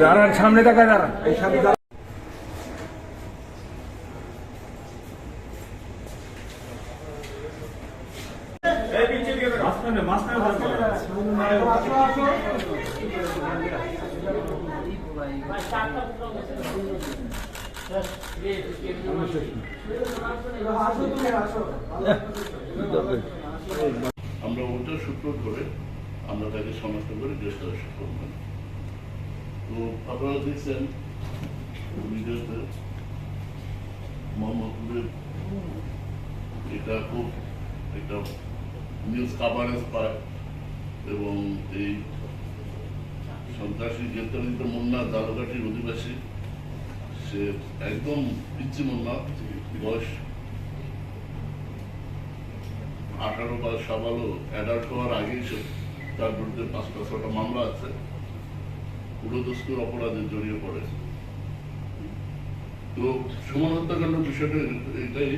দাঁড়ান সামনে দেখা দাঁড়ান। এই সামনে আমরা ওটা সূত্র ধরে আমরা তাকে শনাক্ত করে গ্রেফতার করবেন তো আপনারা দেখছেন ভিডিওতে এটা খুব একটা নিউজ কাভারেজ পায় এবং এই সন্ত্রাসী গ্রেপ্তারিত মুন্না জালঘাটির অধিবাসী, সে একদম পিচ্ছি মুন্না, বয়স আঠারো বা সাবালো অ্যাডাল্ট হওয়ার আগেই সে তার বিরুদ্ধে পাঁচটা ছটা মামলা আছে। পুরোদস্তুর অপরাধে জড়িয়ে পড়ে। তো সুমন হত্যাকাণ্ড বিষয়টা এটাই।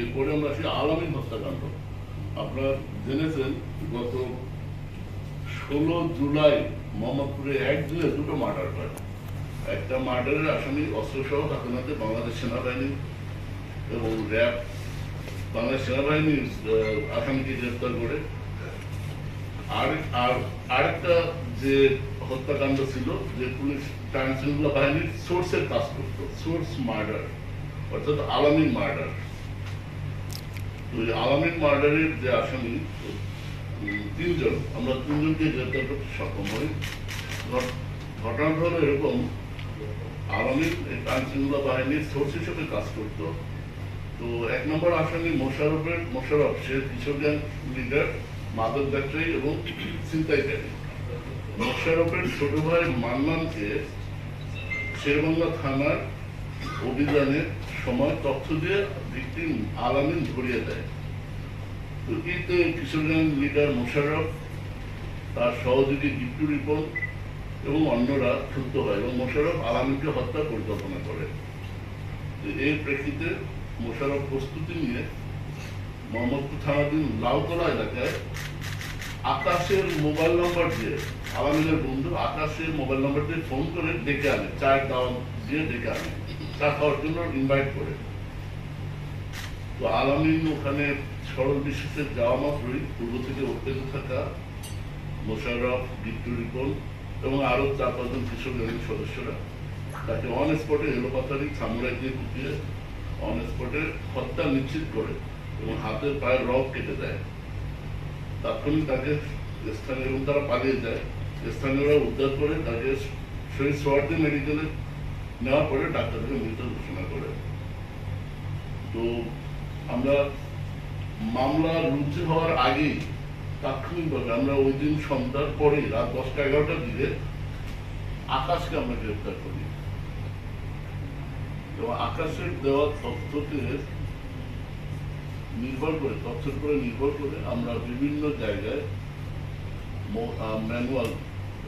এরপরে আমরা আসি আলামিন হত্যাকাণ্ড। আপনারা জেনেছেন, গত ষোলো জুলাই মোহাম্মদপুরে এক দিনে দুটো মার্ডার হয়। একটা মার্ডারের আসামি অস্ত্রসহ হাতে বাংলাদেশ সেনাবাহিনী এবং র্যাব বাংলাদেশ সেনাবাহিনীর আহ, আসামিকে গ্রেফতার করে। আর আর আরেকটা যে হত্যাকাণ্ড ছিল যে পুলিশ আইন শৃঙ্খলা বাহিনীর সোর্সের কাজ করতো সোর্স মার্ডার অর্থাৎ আলামিন মার্ডার। আলামিন মার্ডারের যে আসামি তিনজন আমরা তিনজনকে গ্রেফতার করতে সক্ষম হই। ঘট- ঘটনাটা হলো এরকম আলামিন আইন শৃঙ্খলা বাহিনীর সোর্স হিসেবে কাজ করতো তো এক নম্বর আসামি মোশারফের, মোশারফ, সে কিশোরগঞ্জ লিডার মাদক ব্যবসায়ী এবং ছিনতাইকারী মোশারফের ছোট ভাই মান্নানকে শেরবাংলা থানার অভিযানের সময় তথ্য দিয়ে ভিকটিম আলামিন ধরিয়ে দেয়। তো এতে কিশোরগঞ্জ লিডার মোশারফ তার সহযোগী বিট্টু রিপন এবং অন্যরা ক্ষুব্ধ হয় এবং মোশারফ আলামিনকে হত্যা পরিকল্পনা করে। এর প্রেক্ষিতে মোশারফ প্রস্তুতি নিয়ে মোহাম্মদপুর থানাধীন লাউতলা এলাকায় আকাশের মোবাইল নম্বর দিয়ে আলামিনের বন্ধু আকাশের মোবাইল নম্বর দিয়ে ফোন করে ডেকে আনে চায়ের দাওয়াত দিয়ে ডেকে আনে চা খাওয়ার জন্য ইনভাইট করে। তো আলামিন ওখানে সরল বিশেষে যাওয়া মাত্রই পূর্ব থেকে উত্তেজিত থাকা মোশারফ, বিট্টু রিপন এবং আরও চার পাঁচজন গ্যাংয়ের সদস্যরা তাকে অন স্পটে এলোপাথারি সামুরাই দিয়ে কুপিয়ে অন স্পটে হত্যা নিশ্চিত করে এবং হাতের পায়ের রক কেটে দেয়। তাৎক্ষণিক তাকে স্থানীয় এবং তারা পালিয়ে যায়। স্থানীয়রা উদ্ধার করে তাকে মেডিকেলে নেওয়ার পরে ডাক্তারকে মৃত ঘোষণা করে। তো আমরা মামলা রুজু হওয়ার আগেই তাৎক্ষণিকভাবে আমরা ওই দিন সন্ধ্যার পরেই রাত দশটা এগারোটার দিকে আকাশকে আমরা গ্রেপ্তার করি। এবং আকাশের দেওয়া তথ্যকে নির্ভর করে, তথ্যের উপরে নির্ভর করে আমরা বিভিন্ন জায়গায় ম্যানুয়াল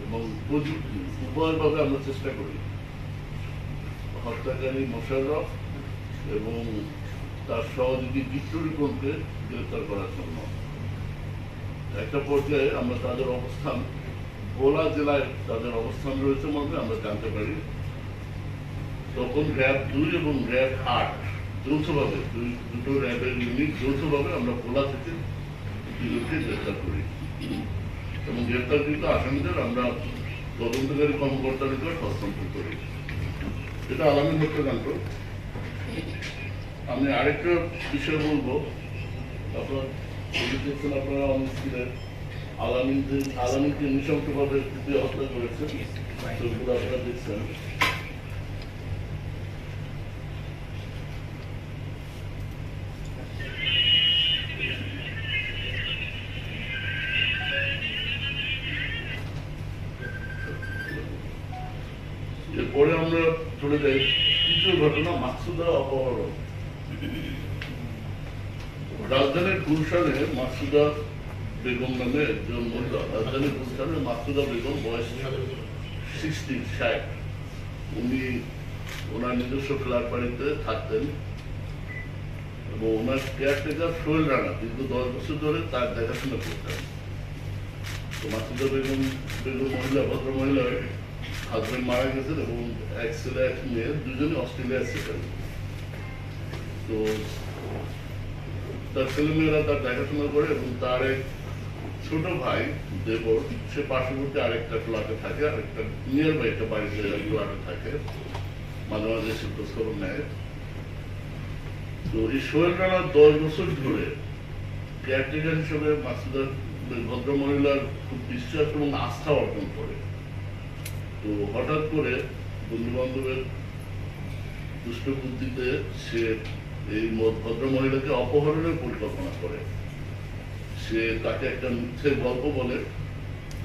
এবং প্রযুক্তি উভয়ভাবে আমরা চেষ্টা করি। হত্যাকারী মোশাররফ এবং তার সহযোগী বিট্টু রিপনকে গ্রেপ্তার করার জন্য। একটা পর্যায়ে আমরা তাদের অবস্থান, ভোলা জেলায় তাদের অবস্থান রয়েছে মধ্যে আমরা জানতে পারি। তখন র্যাব দুই এবং র্যাব আট, যৌথভাবে দুটো র্যাবের ইউনিট যৌথভাবে আমরা ভোলা থেকে দুজনকে গ্রেপ্তার করি। এবং গ্রেপ্তারকৃত আসামিদের আমরা তদন্তকারী কর্মকর্তার নিকট হস্তান্তর করি। এটা আলামিন হত্যাকাণ্ড। আমি আরেকটা বিষয় বলব। আপনার আপনারা অনেক ছিলেন আলামিনকে আলামিনকে নৃশংসভাবে হত্যা করেছেন। ছবিগুলো আপনারা দেখছেন। যাই তৃতীয় ঘটনা মাকসুদা অপহরণ। রাজধানীর গুলশানে মাকসুদা বেগম নামে একজন মহিলা, রাজধানীর গুলশানে মাকসুদা বেগম বয়স সিক্সটি ষাট। উনি ওনার নিজস্ব ফ্ল্যাট বাড়িতে থাকতেন এবং ওনার কেয়ারটেকার সোহেল রানা কিন্তু দশ বছর ধরে তার দেখাশোনা করতেন। তো মাসুদা বেগম বেগম মহিলা ভদ্র মহিলা হাজবেন্ড মারা গেছেন এবং এক ছেলে এক মেয়ে দুজনে অস্ট্রেলিয়ায় ছিলেন তো তার ছেলেমেয়েরা তার দেখাশোনা করে এবং তার এক ছোট ভাই দেবর সে পার্শ্ববর্তী আরেকটা ফ্ল্যাটে থাকে আরেকটা নিয়ার বাই একটা বাড়িতে ফ্ল্যাটে থাকে মাঝে মাঝে এসে খোঁজখবর নেয় তো এই সোহেল রানা দশ বছর ধরে কেয়ারটেকার হিসেবে মাসুদার ভদ্র মহিলার খুব বিশ্বাস এবং আস্থা অর্জন করে তো হঠাৎ করে বন্ধু বান্ধবের দুষ্ট বুদ্ধিতে সে এই ভদ্র মহিলাকে অপহরণের পরিকল্পনা করে। সে তাকে একটা মিথ্যে গল্প বলে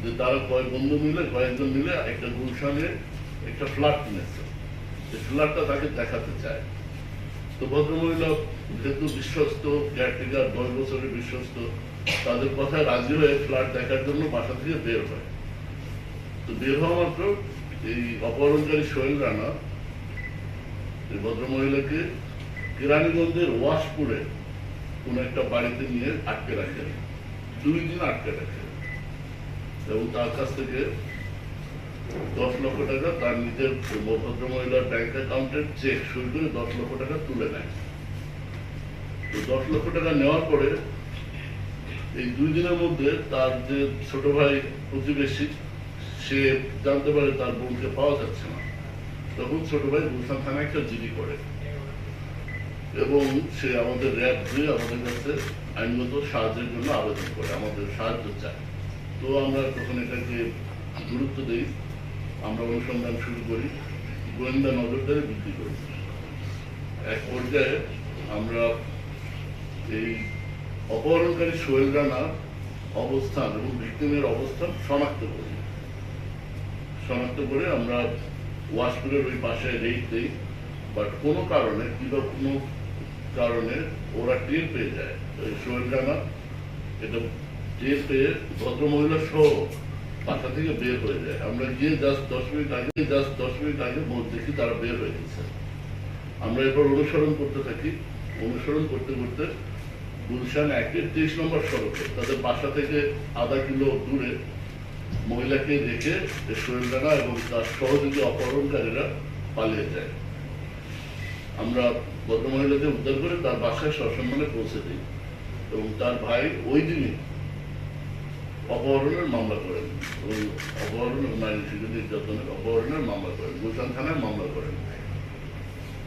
যে তারা কয়েক বন্ধু মিলে, কয়েকজন মিলে একটা গুলশানে একটা ফ্ল্যাট কিনেছে। সেই ফ্ল্যাটটা তাকে দেখাতে চায়। তো ভদ্রমহিলা যেহেতু বিশ্বস্ত কেয়ারটেকার দশ বছরের বিশ্বস্ত, তাদের কথায় রাজি হয়ে ফ্ল্যাট দেখার জন্য বাসা থেকে বের হয়। তো বের হওয়া মাত্র এই অপহরণকারী সোহেল রানা, এই ভদ্রমহিলাকে কেরানীগঞ্জের ওয়াশপুরে কোন একটা বাড়িতে নিয়ে আটকে রাখে। দুই দিন আটকে রাখে। এবং তার কাছ থেকে দশ লক্ষ টাকা তার নিজের ভদ্র মহিলার ব্যাংক অ্যাকাউন্টের চেক সই করে দশ লক্ষ টাকা তুলে নেয়। তো দশ লক্ষ টাকা নেওয়ার পরে এই দুই দিনের মধ্যে তার যে ছোট ভাই প্রতিবেশী সে জানতে পারে তার বোনকে পাওয়া যাচ্ছে না। তখন ছোট ভাই গুলশান থানায় একটা জিডি করে। এবং সে আমাদের র্যাব দিয়ে আমাদের কাছে আইনগত সাহায্যের জন্য আবেদন করে, আমাদের সাহায্য চায়। তো আমরা তখন এটাকে গুরুত্ব দিই। আমরা অনুসন্ধান শুরু করি। গোয়েন্দা নজরদারি বৃদ্ধি করি। এক পর্যায়ে আমরা এই অপহরণকারী সোহেল রানার অবস্থান এবং ভিক্টিমের অবস্থান শনাক্ত করি। শনাক্ত করে আমরা ওয়াশপুরের ওই পাশে রেট দিই বাট কোনো কারণে কিংবা কোনো কারণে ওরা টের পেয়ে যায়। ওই সোহেল রানা এটা টের পেয়ে ভদ্রমহিলা সহ বাসা থেকে বের হয়ে যায়। আমরা গিয়ে জাস্ট দশ মিনিট আগে জাস্ট দশ মিনিট আগে বোধ দেখি তারা বের হয়ে গেছে। আমরা এরপর অনুসরণ করতে থাকি। অনুসরণ করতে করতে গুলশান একের তেইশ নম্বর সড়কে, তাদের বাসা থেকে আধা কিলো দূরে মহিলাকে সোহেল রানা এবং তার সহযোগী অপহরণকারীরা পালিয়ে যায়। আমরা ভদ্রমহিলাকে উদ্ধার করে তার বাসায় সসম্মানে পৌঁছে দিই এবং তার ভাই ওই দিনই অপহরণের মামলা করেন ওই অপহরণ নারী শিশু নির্যাতনের অপহরণের মামলা করেন, গুলশান থানায় মামলা করেন।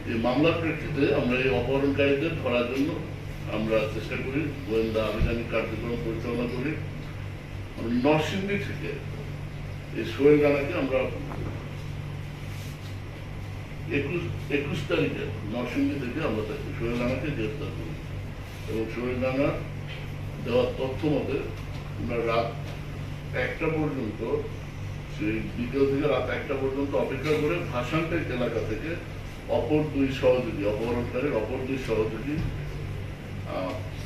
এই মামলার প্রেক্ষিতে আমরা এই অপহরণকারীদের ধরার জন্য আমরা চেষ্টা করি, গোয়েন্দা আভিযানিক কার্যক্রম পরিচালনা করি। নরসিংদী থেকে এই সোহেল রানাকে আমরা একুশ একুশ তারিখে, নরসিংদী থেকে আমরা তাকে সোহেল রানাকে গ্রেফতার করি। এবং সোহেল রানা দেওয়ার তথ্য মতে আমরা রাত একটা পর্যন্ত, সেই বিকেল থেকে রাত একটা পর্যন্ত অপেক্ষা করে ভাষানটেক এলাকা থেকে অপর দুই সহযোগী, অপহরণকারীর অপর দুই সহযোগী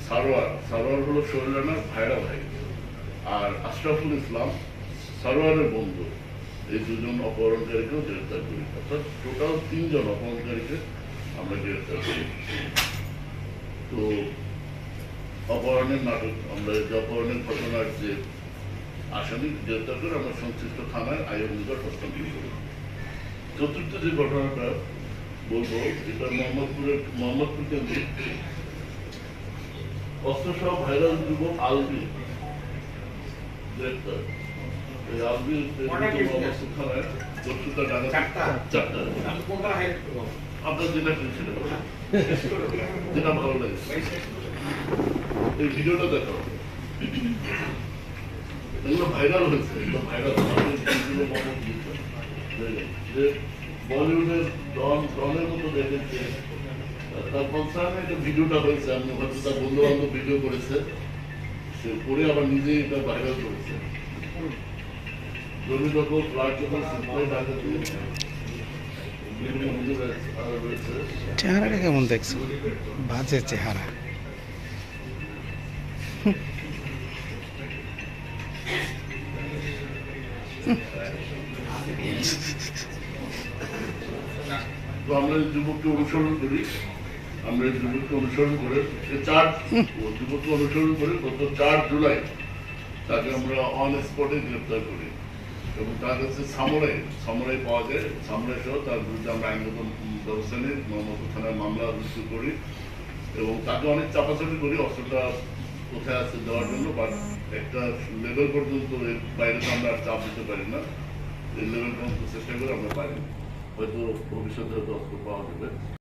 সারোয়ার সারোয়ার হলো সোহেল রানার ভাইরা ভাই। আর আশরাফুল ইসলাম সারোয়ারের বন্ধু। এই দুজন অপহরণকারীকেও গ্রেফতার করি। অর্থাৎ টোটাল তিনজন অপহরণকারীকে আমরা গ্রেফতার করি। তো অপহরণের নাটক, আমরা অপহরণের ঘটনার যে আসামি গ্রেফতার করে আমরা সংশ্লিষ্ট থানায় আয়োগ নিকট হস্তান্তর করি। চতুর্থ যে ঘটনাটা বলব, এটা মোহাম্মদপুরের, মোহাম্মদপুর কেন্দ্রিক অস্ত্রসহ ভাইরাল যুবক আলবি গ্রেফতার এই চারটা? আপনার যেটা ছিল যেটা ভালো লাগে। ভিডিওটা দেখো। এগুলো ভাইরাল হয়েছে। ভাইরাল যে বলিউডের ডন ডনের মতো দেখেছে। তার কনসার্নে একটা ভিডিওটা হয়েছে। আমি হয়তো তার বন্ধু বান্ধব ভিডিও করেছে। সে করে আবার নিজেই এটা ভাইরাল করেছে জমি যখন ফ্লাট যখন সিম্পল ঢাকা চেহারাটা কেমন দেখছ? বাজে চেহারা। তো আমরা যুবককে অনুসরণ করি। আমরা যুবককে অনুসরণ করে চার যুবককে অনুসরণ করে গত চার জুলাই তাকে আমরা অন স্পটে গ্রেপ্তার করি। এবং তার কাছে সামরাই সামরাই পাওয়া যায় সামরাই সহ তার বিরুদ্ধে আমরা আইনগত ব্যবস্থা নিই, মোহাম্মদ থানায় মামলা রুজু করি এবং তাকে অনেক চাপাচাপি করি, অস্ত্রটা কোথায় আছে দেওয়ার জন্য বাট একটা লেভেল পর্যন্ত এর বাইরে তো আমরা চাপ দিতে পারি না। এই লেভেল পর্যন্ত চেষ্টা করে আমরা পারি। হয়তো ভবিষ্যতে হয়তো অস্ত্র পাওয়া যাবে।